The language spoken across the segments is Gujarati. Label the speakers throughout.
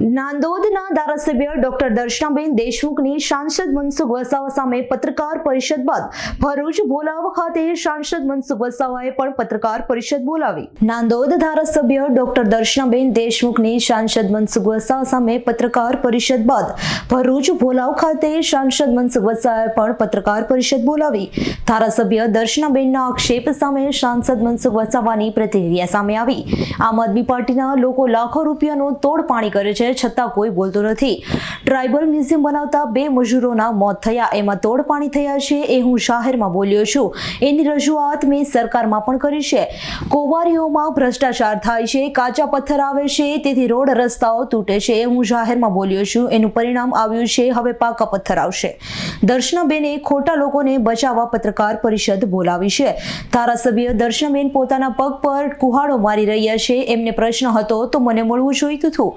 Speaker 1: નાંદોદના ધારાસભ્ય ડોક્ટર દર્શનાબેન દેશમુખની સાંસદ મનસુખ વસાવા સામે પત્રકાર પરિષદ બાદ ભરૂચ ભોલાવ ખાતે સાંસદ મનસુખ વસાવાએ પણ પત્રકાર પરિષદ બોલાવી. નાંદોદ ધારાસભ્ય ડોક્ટર દર્શનાબેન દેશમુખની સાંસદ મનસુખ વસાવા સામે પત્રકાર પરિષદ બાદ ભરૂચ ભોલાવ ખાતે સાંસદ મનસુખ વસાવાએ પણ પત્રકાર પરિષદ બોલાવી. ધારાસભ્ય દર્શનાબેનના આક્ષેપ સામે સાંસદ મનસુખ વસાવાની પ્રતિક્રિયા સામે આવી. આમ આદમી પાર્ટીના લોકો લાખો રૂપિયાનો તોડ પાણી કરે છે છતાં કોઈ બોલતો નથી. ટ્રાઇબલ મ્યુઝિયમ બનાવતા બે મજૂરોના મોત થયા. એમાં તોડપાણી થયા છે એ હું જાહેરમાં બોલ્યો છું. એની રજૂઆત મેં સરકારમાં પણ કરી છે. કોવારીઓમાં ભ્રષ્ટાચાર થાય છે, કાચા પથ્થર આવે છે, તેથી રોડ રસ્તાઓ તૂટે છે. એ હું જાહેરમાં બોલ્યો છું. એનું પરિણામ આવ્યું છે, હવે પાકા પથ્થર આવશે. દર્શનાબેને ખોટા લોકોને બચાવવા પત્રકાર પરિષદ બોલાવી છે. ધારાસભ્ય દર્શનાબેન પોતાના પગ પર કુહાડો મારી રહ્યા છે. એમને પ્રશ્ન હતો, તો મને મળવું જોઈતું હતું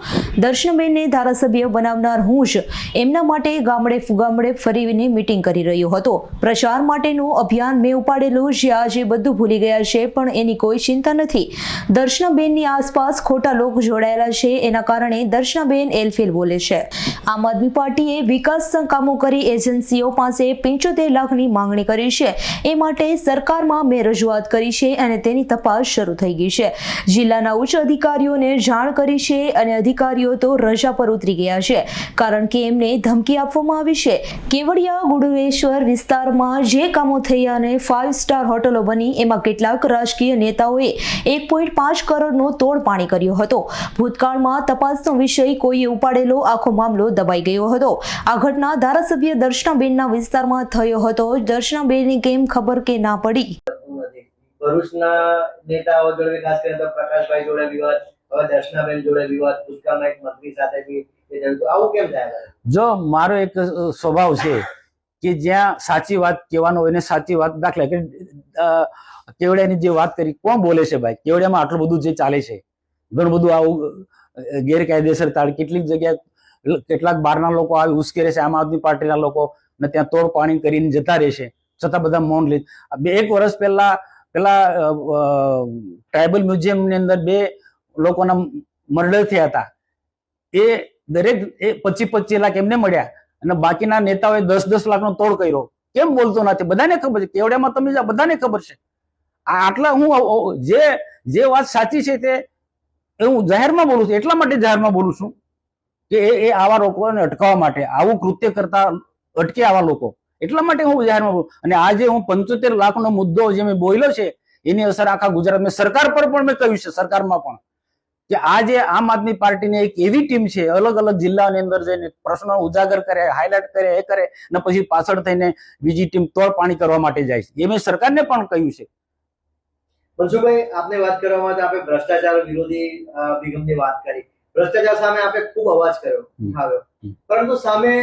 Speaker 1: દર્શનાબેનને ધારાસભ્ય બનાવનાર હું જ એમના માટે ગામડે ફુગામડે ફરીને મીટિંગ કરી રહ્યો હતો. પ્રચાર માટેનું અભિયાન મેં ઉપાડેલું જે આજે બધું ભૂલી ગયા છે, પણ એની કોઈ ચિંતા નથી. દર્શનાબેનની આસપાસ ખોટા લોકો જોડાયેલા છે, એના કારણે દર્શનાબેન એલફેલ બોલે છે. આમ આદમી પાર્ટીએ વિકાસ કામો કરી એજન્સીઓ પાસે પંચોતેર લાખની માંગણી કરી છે. એ માટે સરકારમાં મેં રજૂઆત કરી છે અને તેની તપાસ શરૂ થઈ ગઈ છે. જિલ્લાના ઉચ્ચ અધિકારીઓને જાણ કરી છે અને અધિકારીઓ તો રજા પર ઉતરી ગયા છે. કારણ કે એમને ધમકી આપવામાં આવી છે. કેવડિયા ગુડવેશ્વર વિસ્તારમાં જે કામો થયા અને ફાઇવ સ્ટાર હોટલો બની, એમાં કેટલાક રાજકીય નેતાઓએ એક પોઈન્ટ પાંચ કરોડનો તોડ પાણી કર્યો હતો. ભૂતકાળમાં તપાસનો વિષય કોઈએ ઉપાડેલો, આખો મામલો દબાઈ ગયો હતો. આ ઘટના ધારાસભ્ય દર્શનાબેનના વિસ્તારમાં થયો હતો. દર્શનાબેનની કેમ ખબર કે ના પડી?
Speaker 2: ભરૂચના નેતાઓ જોડે ખાસ કરીને પ્રકાશભાઈ જોડે વિવાદ દર્શનાબેન જોડે વિવાદ ભૂતકાળમાં એક મંત્રી સાથે બી આવું કેમ થાય
Speaker 3: જો, મારો એક સ્વભાવ છે કે જ્યાં સાચી વાત કહેવાનો ને સાચી વાત દાખલા કે કેવડિયાની જે વાત કરી, કોણ બોલે છે ભાઈ? કેવડિયામાં આટલું બધું જે ચાલે છે, ઘણું બધું આવું ગેરકાયદેસર તાળ કેટલીક જગ્યાએ કેટલાક બહારના લોકો આવી ઉશ્કેરે છે, આમ આદમી પાર્ટીના લોકો ને ત્યાં તોડ પાણી કરીને જતા રહેશે છતાં બધા મૌન લે. બે એક વર્ષ પહેલા પેલા ટ્રાઇબલ મ્યુઝિયમની અંદર બે લોકોના મર્ડર થયા હતા. એ દરેક, એ પચીસ પચીસ લાખ એમને મળ્યા અને બાકીના નેતાઓએ દસ દસ લાખનો તોડ કર્યો. કેમ બોલતો નથી? બધાને ખબર છે. કેવડિયામાં તમે બધાને ખબર છે. આટલા હું જે જે વાત સાચી છે તે હું જાહેરમાં બોલું છું. એટલા માટે જાહેરમાં બોલું છું કે એ આવા લોકોને અટકાવવા માટે, આવું કૃત્ય કરતા અટકે આવા લોકો. એટલા માટે હું જાહેરમાં બોલું. અને આજે હું પંચોતેર લાખનો મુદ્દો જે મેં બોલ્યો છે, એની અસર આખા ગુજરાતમાં સરકાર પર પણ મેં કહ્યું છે, સરકારમાં પણ. કે આજે આમ આદમી પાર્ટીની એક એવી ટીમ છે અલગ અલગ જિલ્લાની અંદર જઈને પ્રશ્નો ઉજાગર કરે હાઇલાઇટ કરે એ કરે અને પછી પાછળ થઈને બીજી ટીમ તોડ પાણી કરવા માટે જાય છે. એ મેં સરકારને પણ કહ્યું છે.
Speaker 2: મનસુખભાઈ આપને વાત કરવામાં આપણે ભ્રષ્ટાચાર વિરોધી અભિગમની વાત કરી. ભ્રષ્ટાચાર સામે આપણે ખૂબ અવાજ કર્યો
Speaker 3: આવ્યો.
Speaker 2: ઉઠાવ્યો પરંતુ સામે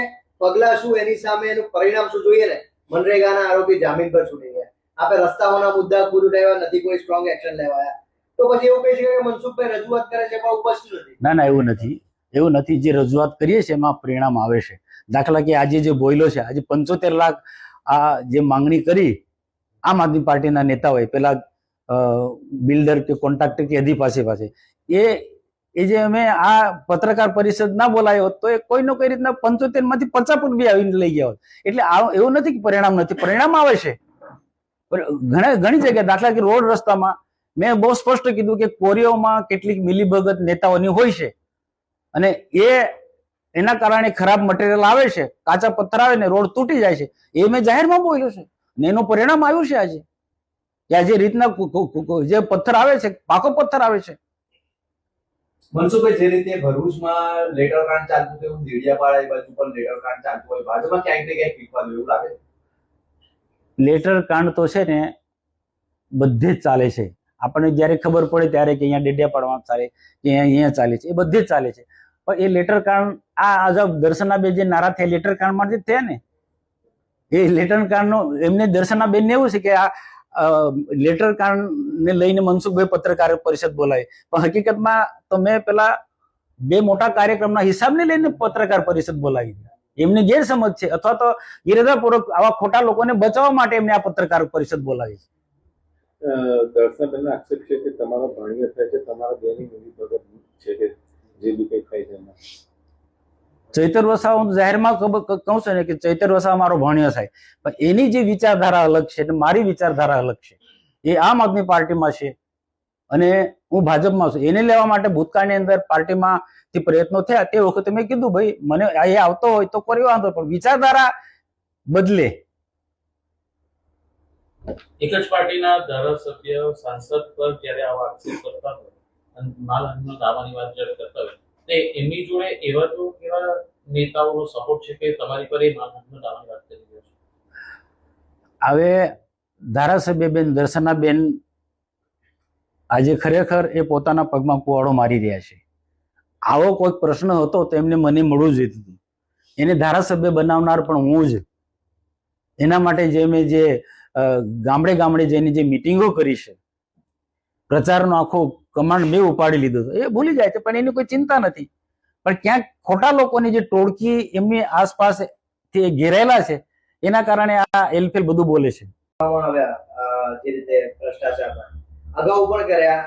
Speaker 2: પગલા શું એની સામે એનું પરિણામ શું જોઈએ ને? મનરેગાના આરોપી જામીન પર છૂટી ગયા. આપણે રસ્તાઓના મુદ્દા પૂરું લેવા નથી કોઈ સ્ટ્રોંગ એક્શન લેવાયા. તો પછી એવું કહી શકાય કે મનસુખભાઈ રજૂઆત કરે છે પણ ઉપસ્થિત નથી.
Speaker 3: ના ના, એવું નથી. એવું નથી. જે રજૂઆત કરીએ છીએ, એમાં પરિણામ આવે છે. દાખલા કે આજે જે બોયલો છે, આજે પંચોતેર લાખ આ જે માંગણી કરી, આમ આદમી પાર્ટીના નેતાઓએ, પેલા બિલ્ડર કે કોન્ટ્રાક્ટર કે અધી પાસે પાસે, એ એ જે અમે આ પત્રકાર પરિષદ ના બોલાયો હોત, તો એ કોઈનો કોઈ રીતના પંચોતેરમાંથી ફૂટ બી આવીને લઈ ગયા હોત. એટલે એવું નથી કે પરિણામ નથી. પરિણામ આવે છે. ઘણા, ઘણી જગ્યાએ દાખલા કે રોડ રસ્તામાં મેં બહુ સ્પષ્ટ કીધું કે કોરિયોમાં કેટલીક મિલીભગત નેતાઓની હોય છે. અને એ એના કારણે ખરાબ મટીરિયલ આવે છે કાચા પથ્થર આવે ને રોડ તૂટી જાય છે. એ મેં જાહેરમાં બોલ્યું છે. ને એનું પરિણામ આવ્યું છે આજે. કે આજે રીતના જે પથ્થર આવે છે પાકો પથ્થર આવે છે.
Speaker 4: મનસુખભાઈ જે રીતે ભરૂચમાં લેટર ચાલતું હતું એવું દેડિયાપાડા એ બાજુ પણ લેટર ચાલતું હોય બાજુમાં ક્યાંક ને ક્યાંક પીકવાનું એવું લાગે?
Speaker 3: લેટર કાંડ તો છે ને બધે જ ચાલે છે. આપણને જ્યારે ખબર પડે ત્યારે કે અહીંયા ડેડિયાપાડામાં ચાલે કે અહીંયા ચાલે છે, એ બધી જ ચાલે છે. પણ એ લેટર કાંડ આ અજબ દર્શનાબેન જે નારા થયા લેટર કાંડ માટે થયા ને? એ લેટર કાંડનો એમને દર્શનાબેન ને એવું છે કે આ લેટર કાંડ ને લઈને મનસુખભાઈ પત્રકાર પરિષદ બોલાવી. પણ હકીકતમાં તો મેં પેલા બે મોટા કાર્યક્રમના હિસાબને લઈને પત્રકાર પરિષદ બોલાવી એમની ગેરસમજ છે. અથવા તો ઇરાદાપૂર્વક આવા ખોટા લોકોને બચાવવા માટે એમને આ પત્રકાર પરિષદ બોલાવી છે.
Speaker 5: દર્શનબેનનો આક્ષેપ છે કે તમારો ભાણિયો થાય છે, તમારા બેની મિલી ભગત છે કે
Speaker 3: જે બી કંઈ થાય છે એમાં. ચૈતર વસાવા હું જાહેરમાં કહું છું ને કે ચૈતર વસાવા મારો ભણ્યો થાય પણ એની જે વિચારધારા અલગ છે અને મારી વિચારધારા અલગ છે. એ આમ આદમી પાર્ટીમાં છે અને હું ભાજપમાં છું. એને લેવા માટે ભૂતકાળની અંદર પાર્ટીમાં જે પ્રયત્નો થયા તે વખતે મેં કીધું, ભાઈ, મને એ આવતો હોય તો કરી વાંધો પણ વિચારધારા બદલે
Speaker 5: એક જ પાર્ટીના ધારાસભ્ય સાંસદ પર જ્યારે આવા આક્ષેપ કરતા હોય, અને માનહાનિનો દાવાની વાત જ્યારે કરતા હોય, તે એમની જોડે એવા તો કેવા નેતાઓનો સપોર્ટ છે કે તમારી પર એ માનહાનિનો દાવાની વાત કરી રહ્યો છે?
Speaker 3: હવે ધારાસભ્ય બેન દર્શનાબેન આજે ખરેખર એ પોતાના પગમાં કુવાડો મારી રહ્યા છે. આવો કોઈક પ્રશ્ન હતો તો એમને મને મળવું જોઈતું હતું. એને ધારાસભ્ય બનાવનાર પણ હું જ. એના માટે જે મેં જે ગામડે ગામડે જઈને જે મિટિંગો કરી છે પ્રચારનો આખો કમાન્ડ મેં ઉપાડી લીધો એ ભૂલી જાય છે પણ એની કોઈ ચિંતા નથી. પણ ક્યાંક ખોટા લોકોની જે ટોળકી એમની આસપાસ ઘેરાયેલા છે એના કારણે આ એલફેલ બધું બોલે છે.
Speaker 2: જે રીતે ભ્રષ્ટાચારના અગાઉ પણ કર્યા.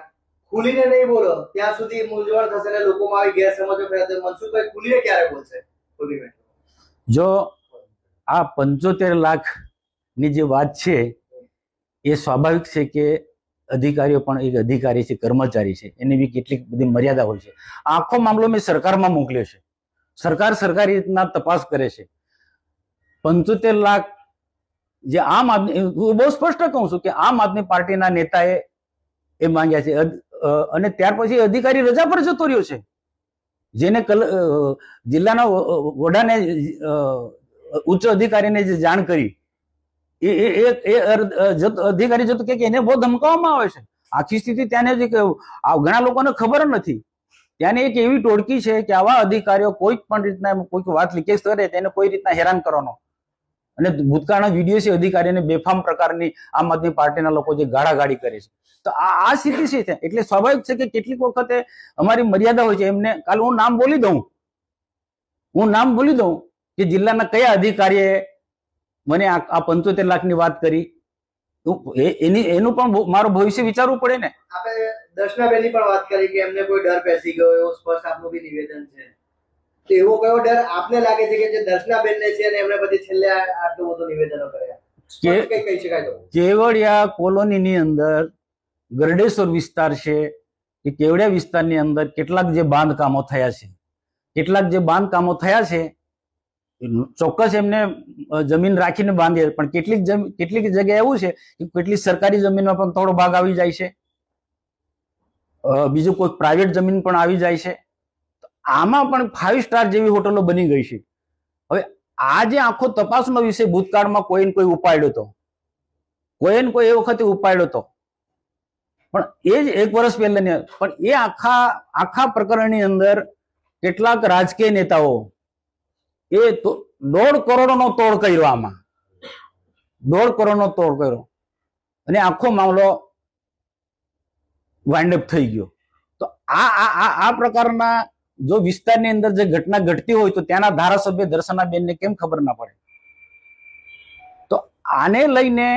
Speaker 2: ખુલીને નહીં બોલો ત્યાં સુધી મૂંઝવણ થશે ને લોકોમાં આવી ગેરસમજો ફેલાશે મનસુખભાઈ ખુલીને ક્યારે બોલશે? ખુલીને
Speaker 3: જો આ પંચોતેર લાખ ની જે વાત છે, એ સ્વાભાવિક છે કે અધિકારીઓ પણ એક અધિકારી છે, કર્મચારી છે. એની બી કેટલીક બધી મર્યાદા હોય છે. આખો મામલો મેં સરકારમાં મોકલ્યો છે. સરકાર સરકારી રીતના તપાસ કરે છે. પંચોતેર લાખ જે આમ આદમી, હું બહુ સ્પષ્ટ કહું છું કે આમ આદમી પાર્ટીના નેતાએ એ માંગ્યા છે. અને ત્યાર પછી અધિકારી રજા પર જતો રહ્યો છે. જેને કલ જિલ્લાના વડાને ઉચ્ચ અધિકારીને જે જાણ કરી એ એ અધિકારી જતો કે એને બહુ ધમકાવવામાં આવે છે. આખી સ્થિતિ ત્યાંને જે ઘણા લોકોને ખબર નથી. ત્યાંની એક એવી ટોળકી છે કે આવા અધિકારીઓ કોઈ પણ રીતના કોઈક વાત લીકેજ કરે, તેને કોઈ રીતના હેરાન કરવાનો. અને ભૂતકાળના વીડિયો છે, અધિકારીને બેફામ પ્રકારની આમ આદમી પાર્ટીના લોકો જે ગાળાગાળી કરે છે. તો આ આ સ્થિતિ છે ત્યાં. એટલે સ્વાભાવિક છે કે કેટલીક વખતે અમારી મર્યાદા હોય છે. એમને કાલે હું નામ બોલી દઉં. હું નામ બોલી દઉં કે જિલ્લાના કયા અધિકારીએ મને આ પંચોતેર લાખની વાત કરી. એની એનું પણ મારું ભવિષ્ય વિચારવું પડે ને.
Speaker 2: આપણે દર્શનાબેનની પણ વાત કરી કે એમને કોઈ ડર બેસી ગયો એવો સ્પષ્ટ આપનું બી નિવેદન છે. તો એવો કયો ડર આપને લાગે છે કે જે દર્શનાબેનને છે અને એમને પછી છેલ્લે આટલું બધું નિવેદનો કર્યા?
Speaker 3: કે
Speaker 2: સ્પષ્ટ કંઈ કહી શકાય તો.
Speaker 3: કેવડિયા કોલોનીની અંદર ગરડેશ્વર વિસ્તાર છે. એ કેવડિયા વિસ્તારની અંદર કેટલાક જે બાંધકામો થયા છે. કેટલાક જે બાંધકામો થયા છે ચોક્કસ એમને જમીન રાખીને બાંધીએ પણ કેટલીક કેટલીક જગ્યાએ એવું છે કે કેટલીક સરકારી જમીનમાં પણ થોડો ભાગ આવી જાય છે. બીજું કોઈ પ્રાઇવેટ જમીન પણ આવી જાય છે. આમાં પણ ફાઇવ સ્ટાર જેવી હોટલો બની ગઈ છે. હવે આ જે આખો તપાસનો વિષય ભૂતકાળમાં કોઈ ને કોઈ ઉપાડ્યો હતો કોઈ ને કોઈ એ વખતે ઉપાડ્યો હતો પણ એ જ એક વર્ષ પહેલાની, પણ એ આખા આખા પ્રકરણની અંદર કેટલાક રાજકીય નેતાઓ એ દોઢ કરોડનો તોડ કર્યો આમાં. દોઢ કરોડનો તોડ કર્યો. અને આખો મામલો વાઇન્ડ થઈ ગયો. તો આ આ આ પ્રકારના જો વિસ્તારની અંદર જે ઘટના ઘટતી હોય તો ત્યાંના ધારાસભ્ય દર્શનાબેનને કેમ ખબર ના પડે? તો આને લઈને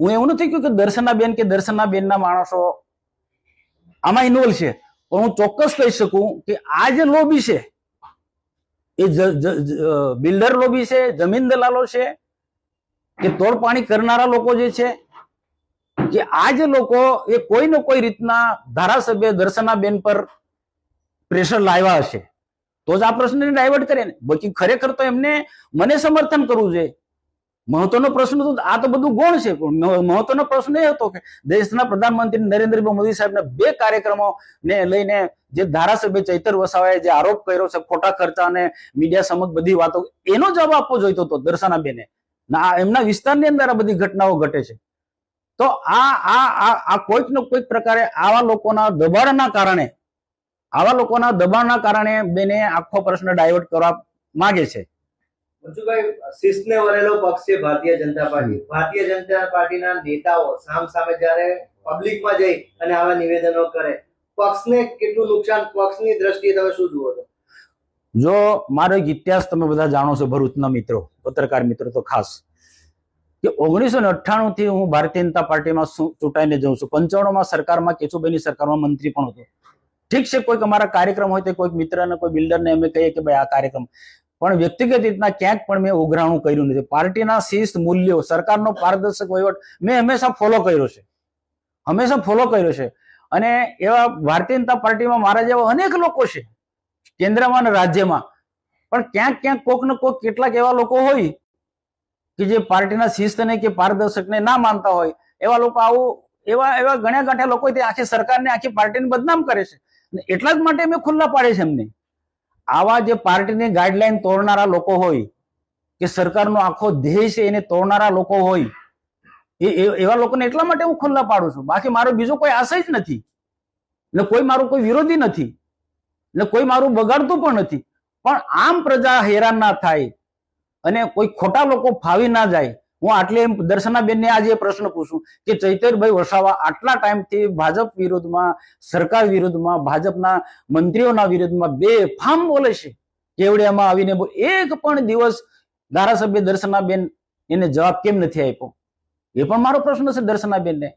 Speaker 3: હું એવું નથી કહ્યું કે દર્શનાબેન કે દર્શનાબેનના માણસો આમાં ઇન્વોલ્વ છે. પણ હું ચોક્કસ કહી શકું કે આ જે લોબી છે એ બિલ્ડર લોબી છે, જમીન દલાલો છે, કે તોડપાણી કરનારા લોકો જે છે, કે આ જે લોકો એ કોઈ ને કોઈ રીતના ધારાસભ્ય દર્શનાબેન પર પ્રેશર લાવ્યા હશે. તો જ આ પ્રશ્નને ડાયવર્ટ કરે ને. બાકી ખરેખર તો એમને મને સમર્થન કરવું જોઈએ. મહત્વનો પ્રશ્ન તો આ તો બધું ગુણ છે, પણ મહત્વનો પ્રશ્ન એ હતો કે દેશના પ્રધાનમંત્રી નરેન્દ્રભાઈ મોદી સાહેબના બે કાર્યક્રમો ને લઈને જે ધારાસભ્ય ચૈતર વસાવાએ જે આરોપ કર્યો છે, ખોટા ખર્ચા અને મીડિયા સમક્ષ બધી વાતો, એનો જવાબ આપવો જોઈતો હતો દર્શનાબેને. ના એમના વિસ્તારની અંદર આ બધી ઘટનાઓ ઘટે છે. તો આ આ આ કોઈક ને કોઈક પ્રકારે આવા લોકોના દબાણના કારણે, આવા લોકોના દબાણના કારણે બેને આખો પ્રશ્ન ડાયવર્ટ કરવા માંગે છે.
Speaker 2: શિસ્તને વરેલો પક્ષ છે ભારતીય જનતા પાર્ટી. ભારતીય જનતા પાર્ટીના નેતાઓ સામ સામે જ્યારે પબ્લિકમાં જઈ અને આવા નિવેદનો કરે, પક્ષને કેટલું નુકસાન, પક્ષની દ્રષ્ટિએ તમે શું જુઓ છો?
Speaker 3: જો મારો એક ઇતિહાસ તમે બધા જાણો છો, ભરૂચના મિત્રો, પત્રકાર મિત્રો તો ખાસ. કે ઓગણીસો ને અઠ્ઠાણું થી હું ભારતીય જનતા પાર્ટીમાં ચૂંટાઈને જઉં છું. પંચાણું માં સરકારમાં, કેશુભાઈની સરકારમાં મંત્રી પણ હતો. ઠીક છે, કોઈક અમારા કાર્યક્રમ હોય તો કોઈક મિત્રને, કોઈ બિલ્ડરને અમે કહીએ કે ભાઈ આ કાર્યક્રમ પણ વ્યક્તિગત રીતના ક્યાંક પણ મેં ઉઘરાણું કર્યું નથી. પાર્ટીના શિસ્ત મૂલ્યો, સરકારનો પારદર્શક વહીવટ મેં હંમેશા ફોલો કર્યો છે. હંમેશા ફોલો કર્યો છે. અને એવા ભારતીય જનતા પાર્ટીમાં મારા જેવા અનેક લોકો છે, કેન્દ્રમાં અને રાજ્યમાં. પણ ક્યાંક ક્યાંક કોક ને કોક કેટલાક એવા લોકો હોય કે જે પાર્ટીના શિસ્તને કે પારદર્શકને ના માનતા હોય. એવા લોકો આવું, એવા એવા ગણ્યા ગાંઠ્યા લોકો આખી સરકારને, આખી પાર્ટીને બદનામ કરે છે. એટલા જ માટે મેં ખુલ્લા પાડે છે એમને. આવા જે પાર્ટીની ગાઈડલાઈન તોડનારા લોકો હોય, કે સરકારનો આખો ધ્યેય છે એને તોડનારા લોકો હોય, એ એવા લોકોને એટલા માટે હું ખુલ્લા પાડું છું. બાકી મારો બીજો કોઈ આશય જ નથી. ને કોઈ મારું કોઈ વિરોધી નથી. એટલે કોઈ મારું બગાડતું પણ નથી. પણ આમ પ્રજા હેરાન ના થાય અને કોઈ ખોટા લોકો ફાવી ના જાય હું આટલે એમ દર્શનાબેનને આજે પ્રશ્ન પૂછું કે ચૈતરભાઈ વસાવા આટલા ટાઈમથી ભાજપ વિરુદ્ધમાં, સરકાર વિરુદ્ધમાં, ભાજપના મંત્રીઓના વિરુદ્ધમાં બે ફામ બોલે છે. કેવડિયામાં આવીને એક પણ દિવસ ધારાસભ્ય દર્શનાબેન એને જવાબ કેમ નથી આપ્યો? એ પણ મારો પ્રશ્ન છે દર્શનાબેનને.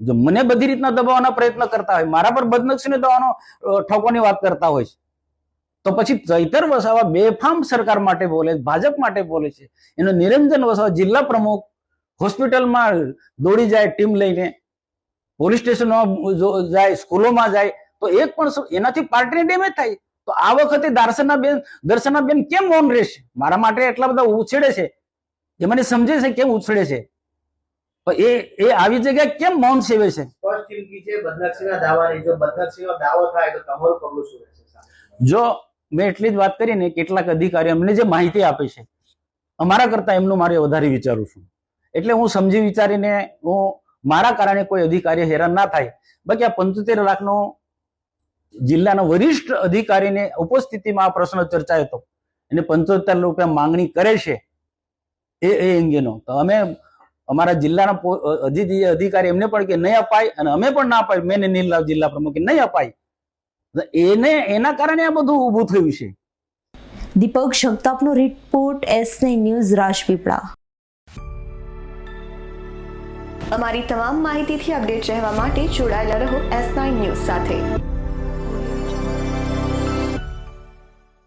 Speaker 3: જો મને બધી રીતના દબાવવાના પ્રયત્ન કરતા હોય, મારા પર બદનક્ષીને દવાનો ઠોકવાની વાત કરતા હોય છે તો પછી ચૈતર વસાવા બેફામ સરકાર માટે બોલે ભાજપ માટે બોલે છે. એનો નિરંજન વસાવા જિલ્લા પ્રમુખ હોસ્પિટલમાં દોડી જાય ટીમ લઈને. પોલીસ સ્ટેશનમાં જાય સ્કૂલોમાં જાય તો એક પણ એનાથી પાર્ટીને ડેમેજ થાય. તો આ વખતે દર્શનાબેન દર્શનાબેન કેમ મૌન રહેશે? મારા માટે એટલા બધા ઉછેડે છે. એ મને સમજે છે કેમ ઉછળે છે. એ એ આવી જગ્યાએ કેમ મૌન સેવે છે?
Speaker 2: જો
Speaker 3: મેં એટલી જ વાત કરીને કેટલાક અધિકારી અમને જે માહિતી આપે છે, અમારા કરતા એમનું મારે વધારે વિચારું છું. એટલે હું સમજી વિચારીને હું મારા કારણે કોઈ અધિકારી હેરાન ના થાય. બાકી આ પંચોતેર લાખનો જિલ્લાના વરિષ્ઠ અધિકારીને ઉપસ્થિતિમાં આ પ્રશ્ન ચર્ચાયો હતો. એને પંચોતેર રૂપિયા માંગણી કરે છે એ એ અંગેનો. તો અમે અમારા જિલ્લાના અધિકારી એમને પણ કે નહીં અપાય અને અમે પણ ના અપાય. મેં નીલરાવ જિલ્લા પ્રમુખે નહીં અપાય. એને, એના કારણે આ બધું ઊભું થયું છે.
Speaker 1: દીપક જગતાપનો રિપોર્ટ એસ ન્યૂઝ રાજપીપળા.
Speaker 6: અમારી તમામ માહિતીથી અપડેટ રહેવા માટે જોડાયેલા રહો એસ નાઇન ન્યૂઝ સાથે.